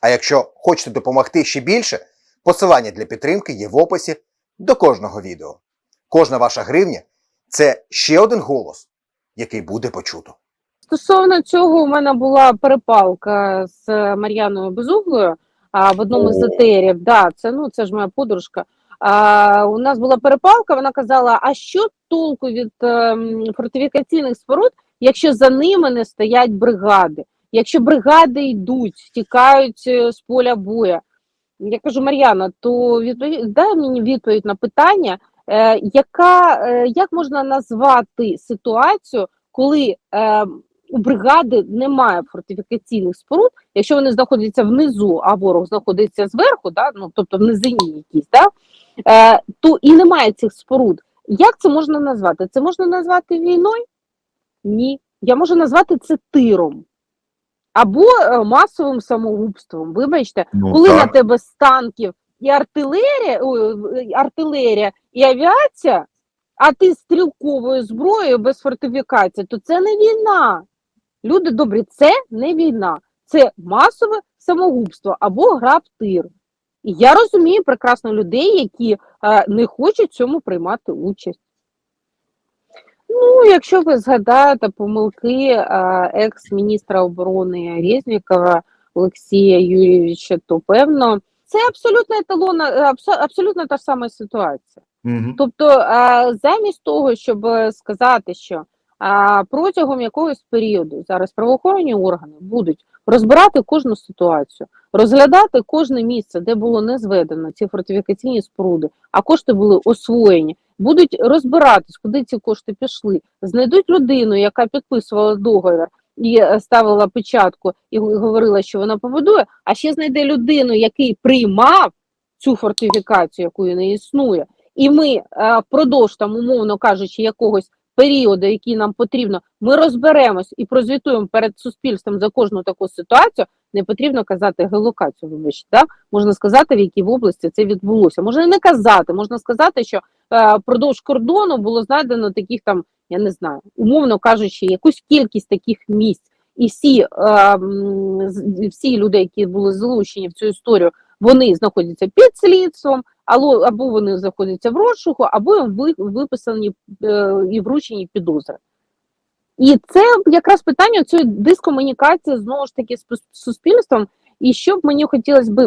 А якщо хочете допомогти ще більше, посилання для підтримки є в описі до кожного відео. Кожна ваша гривня це ще один голос, який буде почуто. Стосовно цього, у мене була перепалка з Мар'яною Безуглою а, в одному з етерів. Да, це ну це ж моя подружка. А, у нас була перепалка. Вона казала: а що толку від ем, фортифікаційних споруд, якщо за ними не стоять бригади? Якщо бригади йдуть, втікають е, з поля боя. Я кажу, Мар'яна, то відповідь дай мені відповідь на питання, е, яка е, як можна назвати ситуацію, коли е, у бригади немає фортифікаційних споруд, якщо вони знаходяться внизу, а ворог знаходиться зверху, да, ну тобто в низині якісь, да, е, то і немає цих споруд. Як це можна назвати? Це можна назвати війною? Ні. Я можу назвати це тиром. Або е, масовим самогубством. Вибачте, Ну, коли на тебе з танків і артилерія, ой, артилерія і авіація, а ти стрілковою зброєю без фортифікації, то це не війна. Люди добрі, це не війна, це масове самогубство або гра в тир. І я розумію прекрасно людей, які е, не хочуть цьому приймати участь. Ну, якщо ви згадаєте помилки екс-міністра оборони Резнікова Олексія Юрійовича, то певно це абсолютно еталона, абсолютно та ж сама ситуація. Мгм. Тобто, замість того, щоб сказати, що протягом якогось періоду зараз правоохоронні органи будуть розбирати кожну ситуацію, розглядати кожне місце, де було не зведено ці фортифікаційні споруди, а кошти були освоєні, будуть розбиратись, куди ці кошти пішли, знайдуть людину, яка підписувала договір. І е, ставила печатку і говорила, що вона побудує, а ще знайде людину, який приймав цю фортифікацію, якої не існує, і ми е, впродовж там, умовно кажучи, якогось періоду, який нам потрібно, ми розберемось і прозвітуємо перед суспільством за кожну таку ситуацію. Не потрібно казати геолокацію, вибачте, да? можна сказати, в якій області це відбулося. Можна не казати, можна сказати, що впродовж кордону було знайдено таких там, я не знаю, умовно кажучи, якусь кількість таких місць. І всі, е, всі люди, які були залучені в цю історію, вони знаходяться під слідством, або, вони знаходяться в розшуку, або їм виписані е, і вручені підозри. І це якраз питання цієї дискомунікації знову ж таки з суспільством. І що б мені хотілося би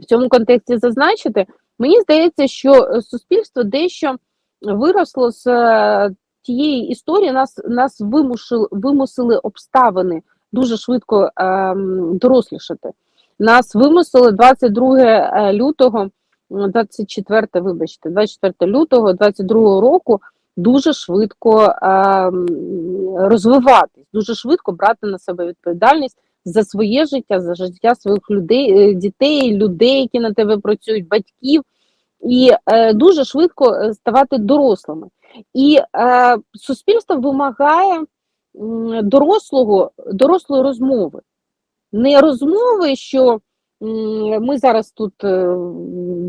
в цьому контексті зазначити, мені здається, що е, суспільство дещо виросло з е, тієї історії, нас, нас вимушили, вимусили обставини дуже швидко ем, дорослішати. Нас вимусили 22 е, лютого, м, 24, вибачте, 24 лютого 22 року дуже швидко ем, розвиватись, дуже швидко брати на себе відповідальність за своє життя, за життя своїх людей, е, дітей, людей, які на тебе працюють, батьків, і е, дуже швидко е, ставати дорослими. І е, суспільство вимагає дорослого, дорослої розмови. Не розмови, що ми зараз тут е,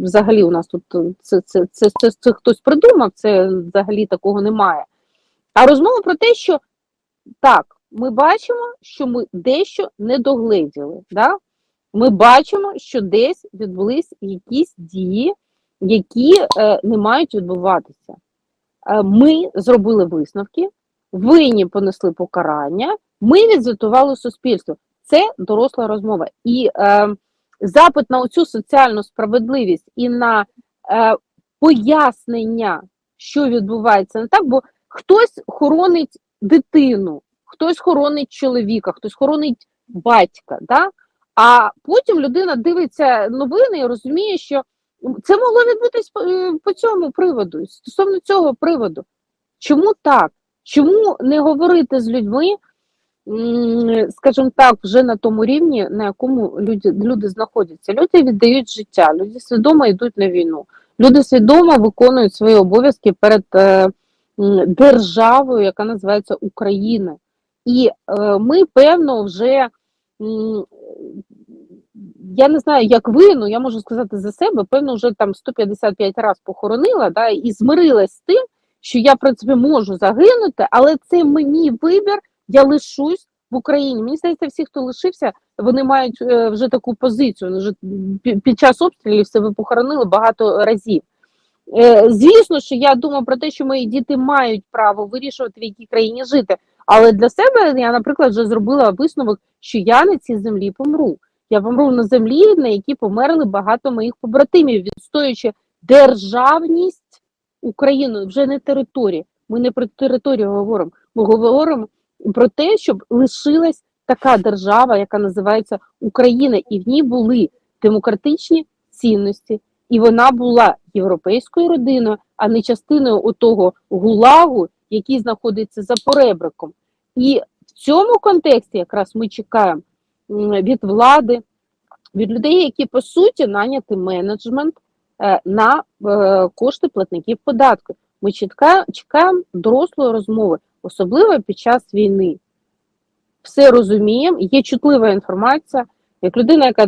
взагалі у нас тут це, це, це, це, це хтось придумав, це взагалі такого немає. А розмова про те, що так, ми бачимо, що ми дещо не догледіли. Да? Ми бачимо, що десь відбулись якісь дії, які е, не мають відбуватися. Е, ми зробили висновки, винні понесли покарання, ми відзвітували суспільство. Це доросла розмова. І е, запит на цю соціальну справедливість і на е, пояснення, що відбувається не так, бо хтось хоронить дитину, хтось хоронить чоловіка, хтось хоронить батька. Да? А потім людина дивиться новини і розуміє, що це могло відбутись по, е, цьому приводу, стосовно цього приводу. Чому так? Чому не говорити з людьми скажімо так, вже на тому рівні, на якому люди, люди знаходяться. Люди віддають життя, люди свідомо йдуть на війну, люди свідомо виконують свої обов'язки перед е, державою, яка називається Україна. І е, ми, певно, вже я не знаю, як ви, ну я можу сказати за себе, певно, вже там 155 разів похоронила да, і змирилась з тим, що я, в принципі, можу загинути, але це мені вибір, я лишусь в Україні. Мені здається, всі, хто лишився, вони мають е, вже таку позицію. Вони вже під час обстрілів себе похоронили багато разів. Е, звісно, що я думаю про те, що мої діти мають право вирішувати, в якій країні жити. Але для себе я, наприклад, вже зробила висновок, що я на цій землі помру. Я помру на землі, на якій померли багато моїх побратимів, відстоюючи державність України, вже не території. Ми не про територію говоримо. Ми говоримо про те, щоб лишилась така держава, яка називається Україна, і в ній були демократичні цінності, і вона була європейською родиною, а не частиною отого гулагу, який знаходиться за поребриком. І в цьому контексті якраз ми чекаємо від влади, від людей, які по суті наняти менеджмент е, на е, кошти платників податків. Ми чекаємо, чекаємо дорослої розмови, особливо під час війни. Все розуміємо, є чутлива інформація. Як людина, яка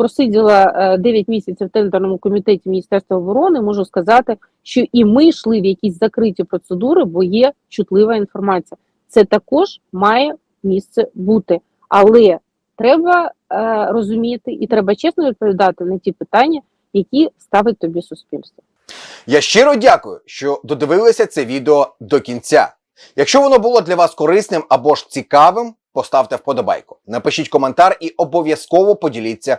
просиділа е, 9 місяців в тендерному комітеті Міністерства оборони, можу сказати, що і ми йшли в якісь закриті процедури, бо є чутлива інформація. Це також має місце бути. Але треба е, розуміти і треба чесно відповідати на ті питання, які ставить тобі суспільство. Я щиро дякую, що додивилися це відео до кінця. Якщо воно було для вас корисним або ж цікавим, поставте вподобайку, напишіть коментар і обов'язково поділіться